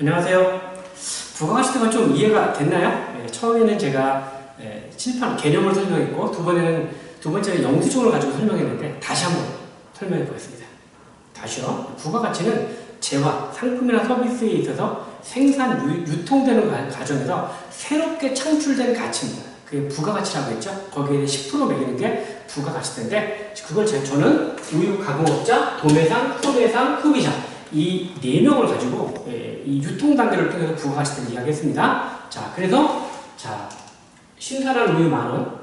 안녕하세요. 부가가치가 좀 이해가 됐나요? 예, 처음에는 제가 예, 칠판 개념을 설명했고 두 번에는 두 번째는 영수증을 가지고 설명했는데 다시 한번 설명해 보겠습니다. 다시요. 부가가치는 재화, 상품이나 서비스에 있어서 생산, 유, 유통되는 과- 과정에서 새롭게 창출된 가치입니다. 그게 부가가치라고 했죠. 거기에 10% 매기는 게 부가가치인데 그걸 제, 저는 우유 가공업자, 도매상, 소매상, 소비자 이 네 명을 가지고 예, 이 유통 단계를 통해서 부가가치를 이야기했습니다. 자, 그래서 자 신선한 우유 만 원,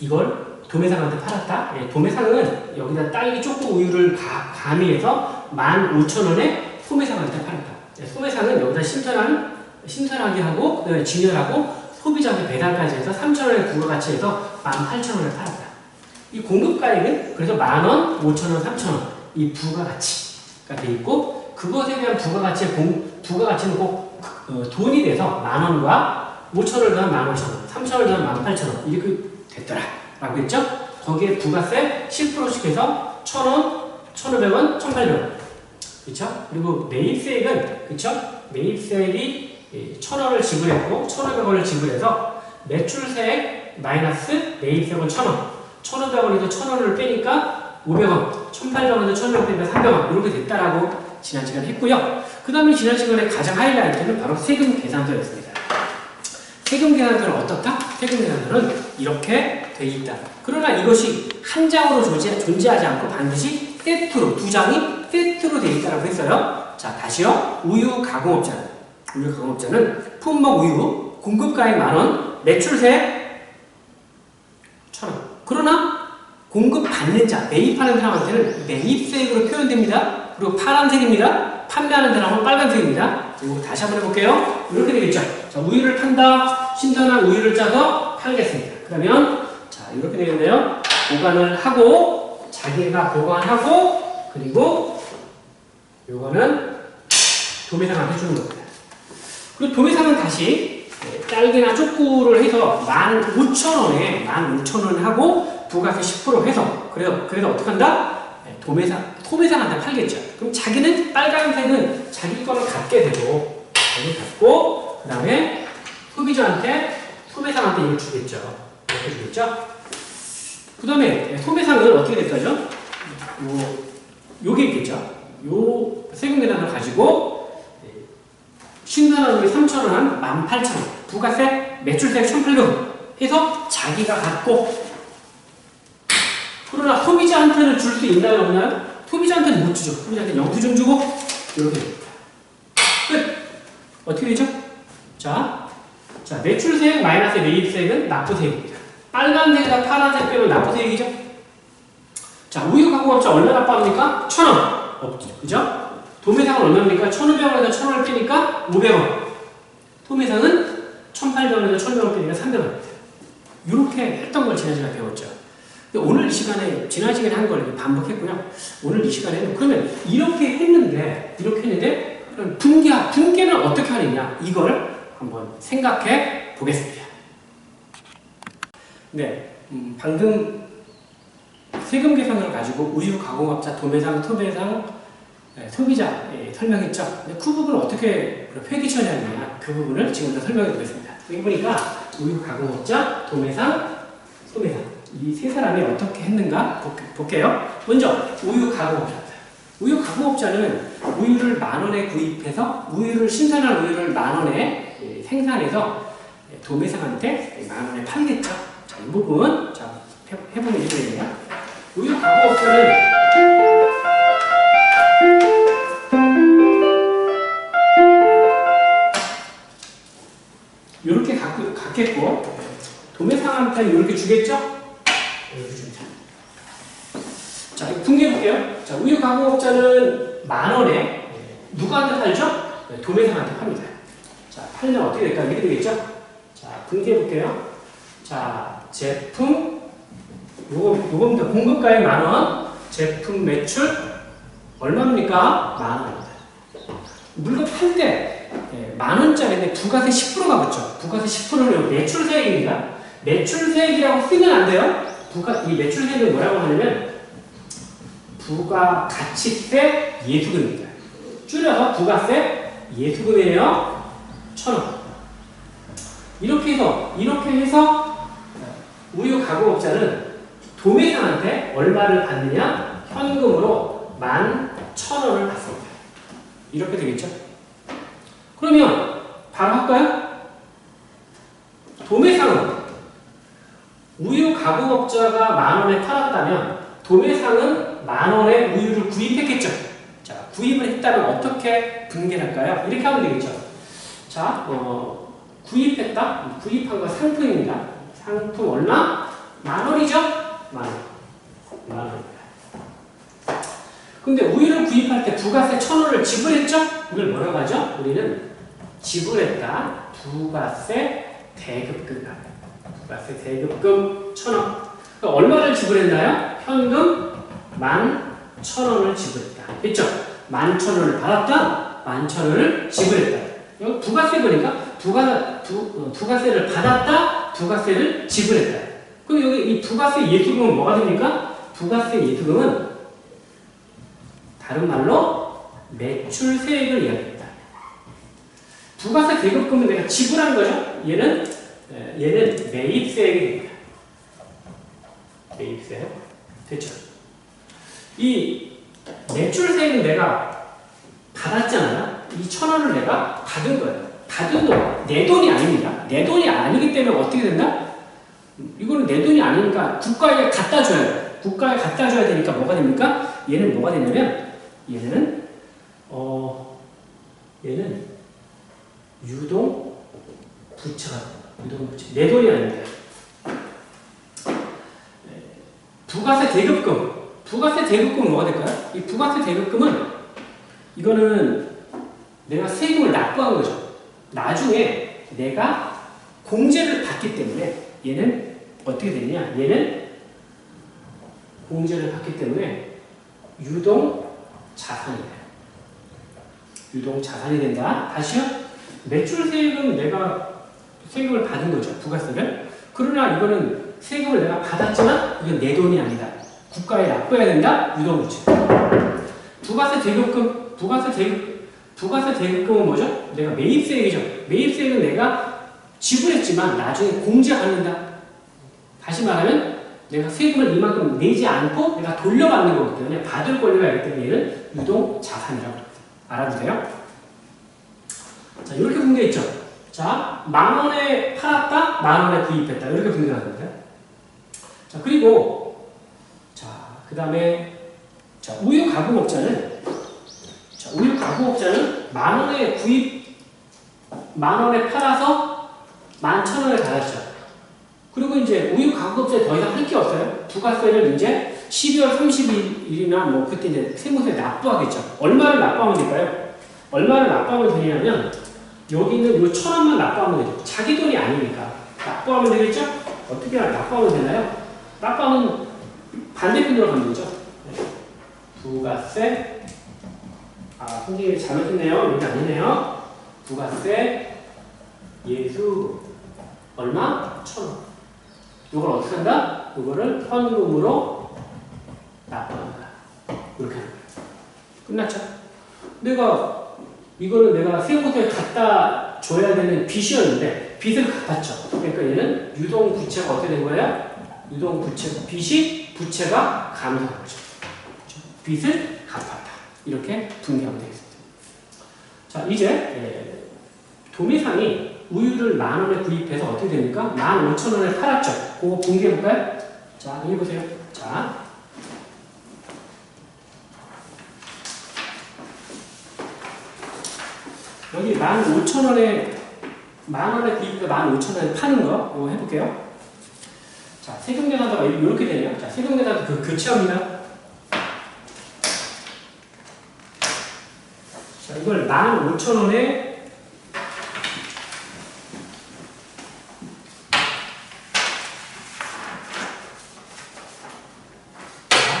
이걸 도매상한테 팔았다. 예, 도매상은 여기다 딸기 초코 우유를 가, 가미해서 15,000원에 소매상한테 팔았다. 예, 소매상은 여기다 신선한, 신선하게 하고, 진열하고, 소비자한테 배달까지 해서 3,000원의 부가가치에서 18,000원에 팔았다. 이 공급가액은 그래서 만원, 5,000원, 3,000원. 이 부가가치가 돼 있고, 그것에 대한 부가가치의 공, 부가가치는 꼭 어, 돈이 돼서 만 원과 5,000원을 더한 15,000원, 3,000원을 더한 18,000원. 이렇게 됐더라. 라고 했죠? 거기에 부가세 10%씩 해서 1,000원, 1,500원, 1,800원. 그쵸? 그리고 매입세액은, 그쵸? 매입세액이 1,000원을 지불했고, 1,500원을 지불해서 매출세액 마이너스 매입세액은 1,000원. 1,500원에서 1,000원을 빼니까 500원, 1,800원에서 1,000원 빼니까 300원. 이렇게 됐다라고 지난 시간에 했고요. 그 다음에 지난 시간에 가장 하이라이트는 바로 세금 계산서였습니다. 세금 계산서는 어떻다? 세금 계산서는 이렇게 돼 있다. 그러나 이것이 한 장으로 존재, 존재하지 않고 반드시 세트로, 두 장이 세트로 돼 있다고 했어요. 자, 다시요. 우유 가공업자는, 우유 가공업자는 품목 우유, 공급가액 만원, 매출세 천원. 그러나 공급 받는 자, 매입하는 사람한테는 매입세액으로 표현됩니다. 그리고 파란색입니다. 판매하는 사람은 빨간색입니다. 이거 다시 한번 해볼게요. 이렇게 되겠죠. 자, 우유를 판다. 신선한 우유를 짜서 팔겠습니다. 그러면 자 이렇게 되겠네요. 보관을 하고 자기가 보관하고 그리고 요거는 도매상한테 주는 겁니다. 그리고 도매상은 다시 네, 딸기나 초코를 해서 15,000원에 15,000원 하고 부가세 10% 해서 그래서 그래서 어떻게 한다? 네, 도매상 소매상한테 팔겠죠. 그럼 자기는 빨간색은 자기 거를 갖게 되고 자기 갖고 그 다음에 소비자한테 소매상한테 이걸 주겠죠. 이렇게 주겠죠. 그 다음에 소매상은 어떻게 될 거죠? 요, 요게 있겠죠. 요 세금 계산을 가지고 네, 신선한 우유 3,000원 한 18,000원 부가세 매출세 1,800원 해서 자기가 갖고 그러나 소비자한테는 줄 수 있나요 없나요? 소비자한테는 못 주죠. 소비자한테 영수증 주고 이렇게. 끝! 어떻게 되죠? 자, 자 매출세액 마이너스 매입세액은 납부세액입니다. 빨간색에다 파란색 빼면 납부세액이죠? 자, 우유 가공업자 얼마 납부합니까? 1,000원. 없죠. 그죠? 도매상은 얼마입니까? 1,500원에서 1,000원을 빼니까 500원. 소매상은 1,800원에서 1,100원 빼니까 300원입니다. 이렇게 했던 걸 지난 시간에 배웠죠. 오늘 이 시간에, 지난 시간에 한 걸 반복했고요. 오늘 이 시간에는 그러면 이렇게 했는데, 이렇게 했는데, 그럼 분계, 분계는 어떻게 하느냐? 이걸 한번 생각해 보겠습니다. 네, 음, 방금 세금 계산을 가지고 우유 가공업자, 도매상, 소매상, 네, 소비자 예, 설명했죠. 근데 그 부분을 어떻게 회계 처리하느냐 그 부분을 지금부터 설명해 보겠습니다. 여기 보니까 우유 가공업자, 도매상, 소매상 이 세 사람이 어떻게 했는가 볼- 볼게요. 먼저 우유 가공업자입니다. 우유 가공업자는 우유를 만 원에 구입해서 우유를 신선한 우유를 만 원에 예, 생산해서 예, 도매상한테 만 원에 팔겠죠. 자, 이 부분 자 해- 해보면 이렇게 되네요. 우유 가공업자는 이렇게 갖고 갖겠고 도매상한테는 이렇게 주겠죠? 이렇게 줍니다. 자, 이거 분개해 볼게요. 자, 우유 가공업자는 만 원에 누구한테 팔죠? 네, 도매상한테 팝니다. 자, 팔면 어떻게 될까? 이렇게 되겠죠? 자, 분개해 볼게요. 자, 제품 요거 요겁니다. 공급가액 만 원, 제품 매출 얼마입니까? 만 원입니다. 물건 팔 때 예, 만 원짜리인데 부가세 10%가 붙죠. 부가세 10%는 매출세액입니다. 매출세액이라고 쓰면 안 돼요. 부가 이 매출세액은 뭐라고 하냐면 부가가치세 예수금입니다. 줄여서 부가세 예수금이에요. 천 원. 이렇게 해서 이렇게 해서 우유 가공업자는 도매상한테 얼마를 받느냐? 현금으로 만 천 원을 받습니다. 이렇게 되겠죠? 그러면 바로 할까요? 도매상은 우유 가공업자가 만 원에 팔았다면 도매상은 만 원에 우유를 구입했겠죠. 자, 구입을 했다면 어떻게 분개할까요? 이렇게 하면 되겠죠. 자, 어, 구입했다. 구입한 거 상품입니다. 상품 얼마? 만 원이죠? 만 원. 만 원입니다. 근데 우유를 구입할 때 부가세 천 원을 지불했죠? 이걸 뭐라고 하죠? 우리는 지불했다. 부가세 대급금. 부가세 대급금 천 원. 그러니까 얼마를 지불했나요? 현금 만천 원을 지불했다. 됐죠? 만천 원을 받았다. 만천 원을 지불했다. 이거 부가세 보니까 부가 부, 어, 부가세를 받았다. 부가세를 지불했다. 그럼 여기 이 부가세 예수금은 뭐가 됩니까? 부가세 예수금은 다른 말로 매출세액을 이야기합니다. 부가세 대급금은 내가 지불한 거죠. 얘는 에, 얘는 매입세액이 됩니다. 매입세 됐죠. 이 매출세액은 내가 받았잖아요. 이 천 원을 내가 받은 거예요. 받은 돈, 내 돈이 아닙니다. 내 돈이 아니기 때문에 어떻게 된다? 이거는 내 돈이 아니니까 국가에 갖다 줘야 돼요. 국가에 갖다 줘야 되니까 뭐가 됩니까? 얘는 뭐가 되냐면 얘는 어 얘는 유동 부채가. 유동 부채. 내 돈이 아닙니다. 부가세 대급금. 부가세 대급금은 뭐가 될까요? 이 부가세 대급금은 이거는 내가 세금을 납부한 거죠. 나중에 내가 공제를 받기 때문에 얘는 어떻게 되느냐? 얘는 공제를 받기 때문에 유동 자산이 돼요. 유동 자산이 된다. 다시요. 매출 세금 내가 세금을 받은 거죠. 부가세를. 그러나 이거는 세금을 내가 받았지만 이건 내 돈이 아니다. 국가에 납부해야 된다. 유동부채. 부가세 대급금, 부가세 대급, 부가세 대급금은 뭐죠? 내가 매입세액이죠. 매입세액은 내가 지불했지만 나중에 공제받는다. 다시 말하면 내가 세금을 이만큼 내지 않고 내가 돌려받는 거기 때문에 받을 권리가 있기 때문에 얘는 유동 자산이라고 합니다. 알아두세요. 자, 이렇게 분개 있죠. 자, 만 원에 팔았다, 만 원에 구입했다. 이렇게 분개가 됩니다. 자, 그리고 자, 그 다음에 자, 우유 가공업자는 자, 우유 가공업자는 만 원에 구입 만 원에 팔아서 만 천 원에 달았죠. 그리고 이제 우유 가공업자에 더 이상 할 게 없어요. 부가세를 이제 12월 30일이나 뭐 그때 이제 세무서에 납부하겠죠. 얼마를 납부하면 될까요? 얼마를 납부하면 되냐면 여기 있는 요 천 원만 납부하면 되죠. 자기 돈이 아니니까 납부하면 되겠죠? 어떻게 납부하면 되나요? 납부하면 반대편으로 가면 되죠. 부가세 아 선생님이 잘못했네요. 여기 아니네요. 부가세 예수 얼마? 천 원. 이걸 어떻게 한다? 이거를 현금으로 납부한다. 이렇게 거예요. 끝났죠? 내가 이거는 내가 세무서에 갖다 줘야 되는 빚이었는데 빚을 갚았죠. 그러니까 얘는 유동 부채가 어떻게 된 거예요? 유동 부채 빚이 부채가 감소한 거죠. 그렇죠? 빚을 갚았다. 이렇게 분개하면 되겠습니다. 자 이제 예, 도매상이 우유를 만 원에 구입해서 어떻게 됩니까? 만 오천 원에 팔았죠. 그거 분개해 볼까요? 자, 여기 보세요. 자. 여기 만 오천 원에 만 원에 구입해서 만 오천 원에 파는 거 해볼게요. 자, 세금 계산서가 이렇게 되네요. 자, 세금 계산서 그 교체합니다. 자, 이걸 만 오천 원에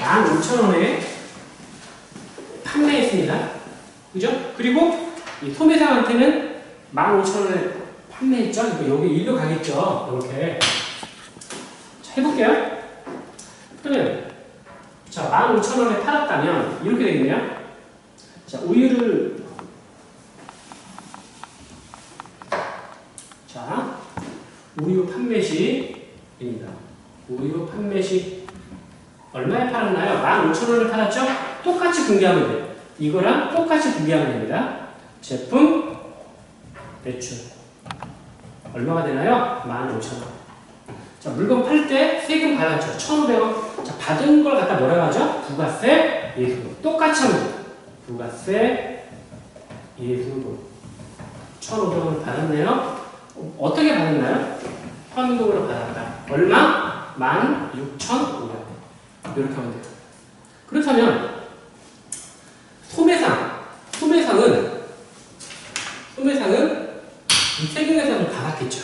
만 오천 원에 판매했습니다. 그죠? 그리고 이 소매상한테는 만 오천 원에 판매했죠? 그러니까 여기 일로 가겠죠? 이렇게. 해볼게요. 그러면 15,000원에 팔았다면 이렇게 되겠네요. 자, 우유를 자, 우유 판매 시입니다. 우유 판매 시 얼마에 팔았나요? 15,000원에 팔았죠? 똑같이 분개하면 돼요. 이거랑 똑같이 분개하면 됩니다. 제품 매출 얼마가 되나요? 15,000원 자, 물건 팔 때 세금 받았죠. 1,500원. 자, 받은 걸 갖다 뭐라고 하죠? 부가세, 예수금. 똑같이 하면 돼요. 부가세, 예수금. 1,500원을 받았네요. 어, 어떻게 받았나요? 현금으로 받았다. 얼마? 16,500원. 이렇게 하면 돼요. 그렇다면 소매상, 소매상은 소매상은 이 세금에서는 받았겠죠.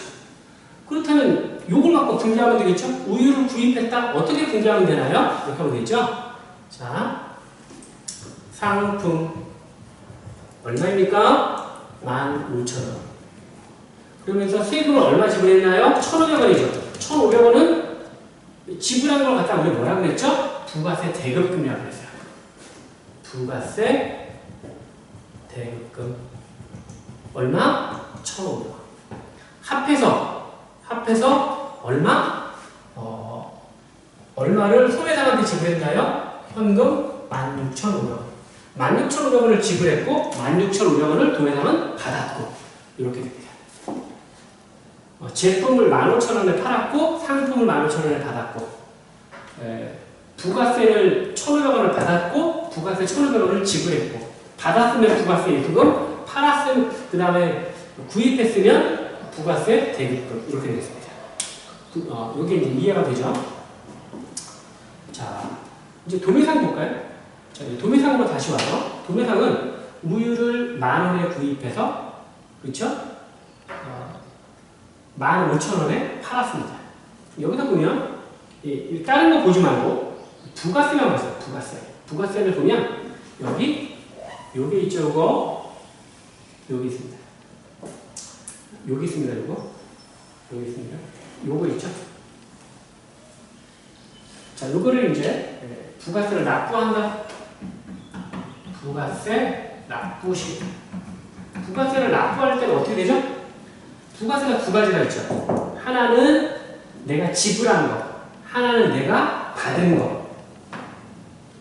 그렇다면 요걸 갖고 분개하면 되겠죠? 우유를 구입했다. 어떻게 분개하면 되나요? 이렇게 하면 되죠? 자, 상품 얼마입니까? 15,000원. 그러면서 세금을 얼마 지불했나요? 1,500원이죠. 1,500원은 지불한 걸 갖다 우리 뭐라고 그랬죠? 부가세 대급금이라고 그랬어요. 부가세 대급금 얼마? 1,500원. 합해서 합해서 얼마? 어, 얼마를 소매상한테 지불했나요? 현금 16,500원. 16,500원을 지불했고 16,500원을 도매상은 받았고 이렇게 됩니다. 어, 제품을 15,000원에 팔았고 상품을 15,000원에 받았고 에, 부가세를 1,500원을 받았고 부가세 1,500원을 지불했고 받았으면 부가세 예수금 팔았으면 그 다음에 구입했으면 부가세 대기금 이렇게 되겠습니다. 그, 어, 이게 이제 이해가 되죠? 자 이제 도매상 볼까요? 자, 도매상으로 다시 와서 도매상은 우유를 만 원에 구입해서 그렇죠? 어, 15,000원에 팔았습니다. 여기다 보면 이, 다른 거 보지 말고 부가세만 보세요. 부가세. 부가세를 보면 여기 여기 있죠. 요거 여기 있습니다. 여기 있습니다. 요거 여기 있습니다. 요거 있죠. 자, 요거를 이제 예, 부가세를 납부한다. 부가세 납부시. 부가세를 납부할 때는 어떻게 되죠? 부가세가 두 가지가 있죠. 하나는 내가 지불한 거, 하나는 내가 받은 거.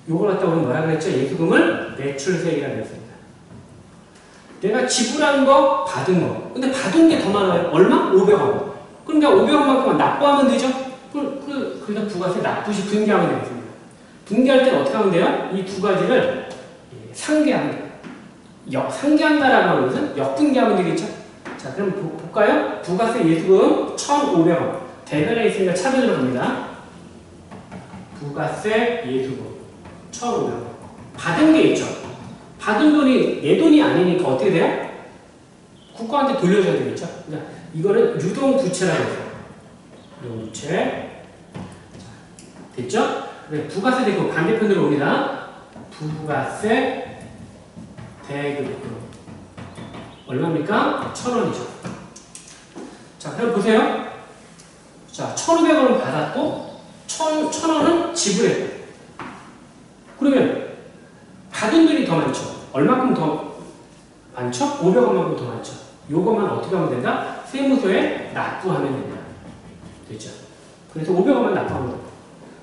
요걸 갖다 우리 뭐라 그랬죠? 예수금을 매출세액이라 그랬습니다. 내가 지불한 거, 받은 거. 근데 받은 게 더 많아요. 얼마? 500원. 그럼 내가 500원만큼만 납부하면 되죠? 그, 그, 그래서 부가세 납부시 분개하면 되겠습니다. 분개할 때는 어떻게 하면 돼요? 이 두 가지를 상계하면 돼요. 역, 상계한다라고 하는 것은 역분개하면 되겠죠? 자, 그럼 보, 볼까요? 부가세 예수금 1,500원. 대변에 있으니까 차변으로 갑니다. 부가세 예수금 1,500원. 받은 게 있죠. 받은 돈이 내 돈이 아니니까 어떻게 돼요? 국가한테 돌려줘야 되겠죠. 그러니까 이거는 유동부채라고 해서 유동부채 됐죠? 네, 부가세 대금 반대편으로 옵니다. 부가세 대금 얼마입니까? 천 원이죠. 자, 그럼 보세요. 자, 1,500원을 받았고, 1,000, 1,000원은 지불했고. 그러면, 받은 돈이 더 많죠? 얼마큼 더 많죠? 500원만큼 더 많죠? 요것만 어떻게 하면 된다? 세무서에 납부하면 된다. 됐죠? 그래서 500원만 납부하면 된다.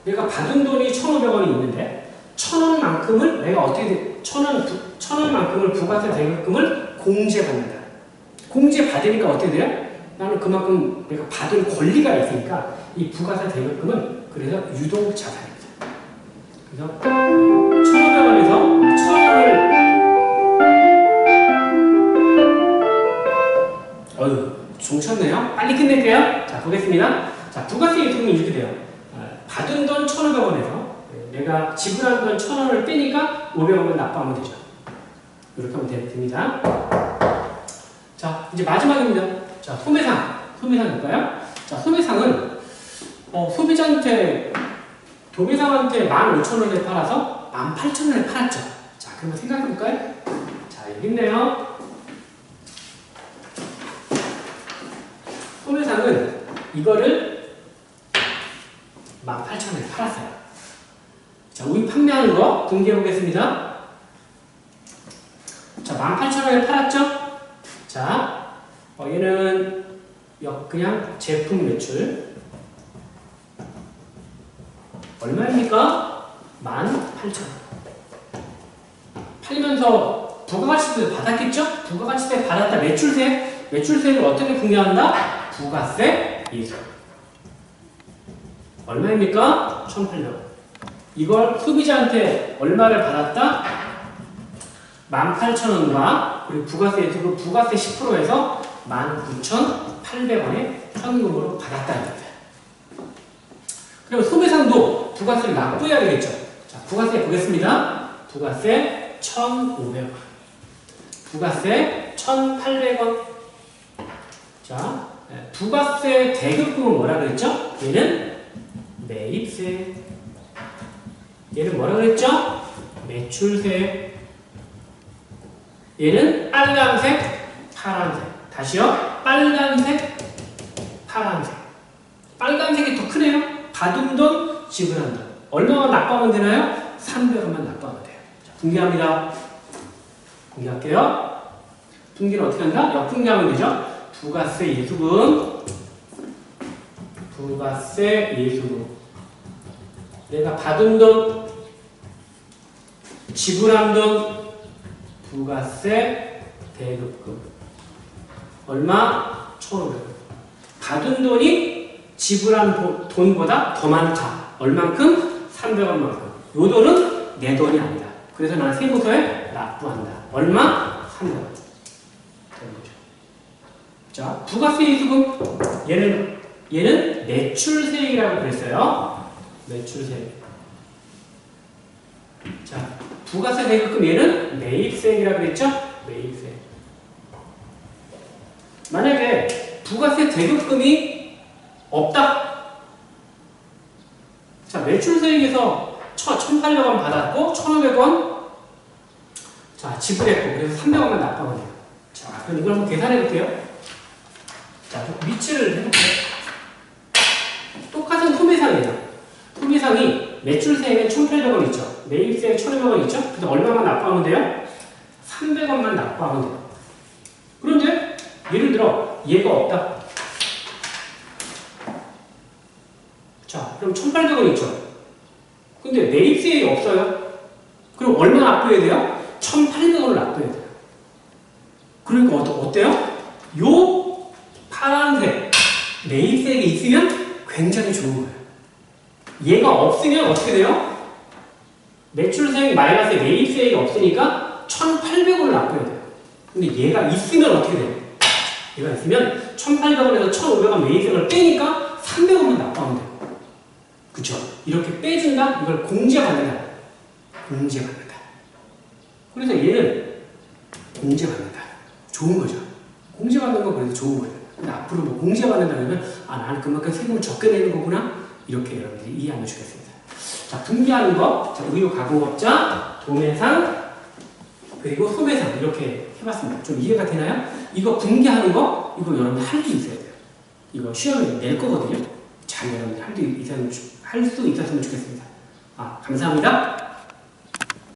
내가 받은 돈이 1,500원이 있는데, 1,000원만큼을 내가 어떻게, 1,000원, 1,000원만큼을 부가세 대금을 공제받는다. 공제받으니까 어떻게 돼요? 나는 그만큼 내가 받을 권리가 있으니까 이 부가세 대금은 그래서 유동 자산입니다. 그래서 1,500원에서 1,000원을 어휴, 종쳤네요. 빨리 끝낼게요. 자, 보겠습니다. 자, 부가세 유통은 이렇게 돼요. 아, 받은 돈 1,500원에서 내가 지불한 돈 1,000원을 빼니까 500원을 납부하면 되죠. 이렇게 하면 됩니다. 자, 이제 마지막입니다. 자, 소매상. 소매상 볼까요? 자, 소매상은 어, 소비자한테 도매상한테 15,000원에 팔아서 18,000원에 팔았죠. 자, 그러면 생각해 볼까요? 자, 여기 있네요. 소매상은 이거를 18,000원에 팔았어요. 자, 우리 판매하는 거 공개해 보겠습니다. 자, 18,000원에 팔았죠? 자, 어, 얘는 역 그냥 제품 매출 얼마입니까? 18,000원. 팔리면서 부가가치세 받았겠죠? 부가가치세 받았다 매출세 매출세를 어떻게 분류한다? 부가세 이수 얼마입니까? 1,800원. 이걸 소비자한테 얼마를 받았다? 18,000원과 그리고 부가세 예수금 부가세 10%에서 19,800원의 현금으로 받았다는 겁니다. 그리고 소매상도 부가세를 납부해야 되겠죠. 자, 부가세 보겠습니다. 부가세 1,500원. 부가세 1,800원. 자, 네, 부가세 대급금은 뭐라 그랬죠? 얘는 매입세. 얘는 뭐라 그랬죠? 매출세. 얘는 빨간색, 파란색. 다시요. 빨간색, 파란색. 빨간색이 더 크네요. 받은 돈, 지불한 돈. 얼마만 납부하면 되나요? 300원만 납부하면 돼요. 자, 분개합니다. 분개할게요. 분개는 어떻게 한다? 역분개하면 되죠. 부가세 예수금. 부가세 예수금. 내가 받은 돈, 지불한 돈, 부가세 대급금. 얼마? 1,500원. 받은 돈이 지불한 도- 돈보다 더 많다. 얼만큼? 300원만큼. 요 돈은 내 돈이 아니다. 그래서 나는 세무서에 납부한다. 얼마? 300원. 되는 거죠. 자, 부가세 이수금 얘는 얘는 매출세액이라고 그랬어요. 매출세액. 자, 부가세 대급금 얘는 매입세액이라고 그랬죠? 매입세. 만약에 부가세 대급금이 없다. 자, 매출세액에서 1,800원 받았고 1,500원 자, 지불했고 그래서 300원만 납부하면 돼요. 자, 그럼 이걸 한번 계산해 볼게요. 자, 좀 위치를 해볼게요. 소매상이에요. 소매상이 매출세액에 1,800원 있죠. 매입세액 1,500원 있죠. 그래서 얼마만 납부하면 돼요? 300원만 납부하면 돼요. 그런데 예를 들어 얘가 없다. 자, 그럼 1,800원 있죠. 근데 매입세액이 없어요. 그럼 얼마 납부해야 돼요? 1,800원을 납부해야 돼요. 그러니까 어때요? 요 파란색 매입세액이 있으면 굉장히 좋은 거예요. 얘가 없으면 어떻게 돼요? 매출세액이 마이너스에 매입세액이 없으니까 1,800원을 납부해야 돼요. 근데 얘가 있으면 어떻게 돼요? 얘가 있으면 1,800원에서 1,500원 매입세액을 빼니까 300원만 납부하면 돼요. 그쵸? 이렇게 빼준다? 이걸 공제받는다. 공제받는다. 그래서 얘는 공제받는다. 좋은 거죠. 공제받는 건 그래도 좋은 거예요. 근데 앞으로 뭐 공제받는다 그러면 아 나는 그만큼 세금을 적게 내는 거구나 이렇게 여러분들이 이해하면 좋겠습니다. 자 분개하는 거, 자 의료 가공업자, 도매상 그리고 소매상 이렇게 해봤습니다. 좀 이해가 되나요? 이거 분개하는 거 이거 여러분 할수 있어야 돼요. 이거 시험에 낼 거거든요. 잘 여러분 할수 할수 있었으면 좋겠습니다. 아 감사합니다.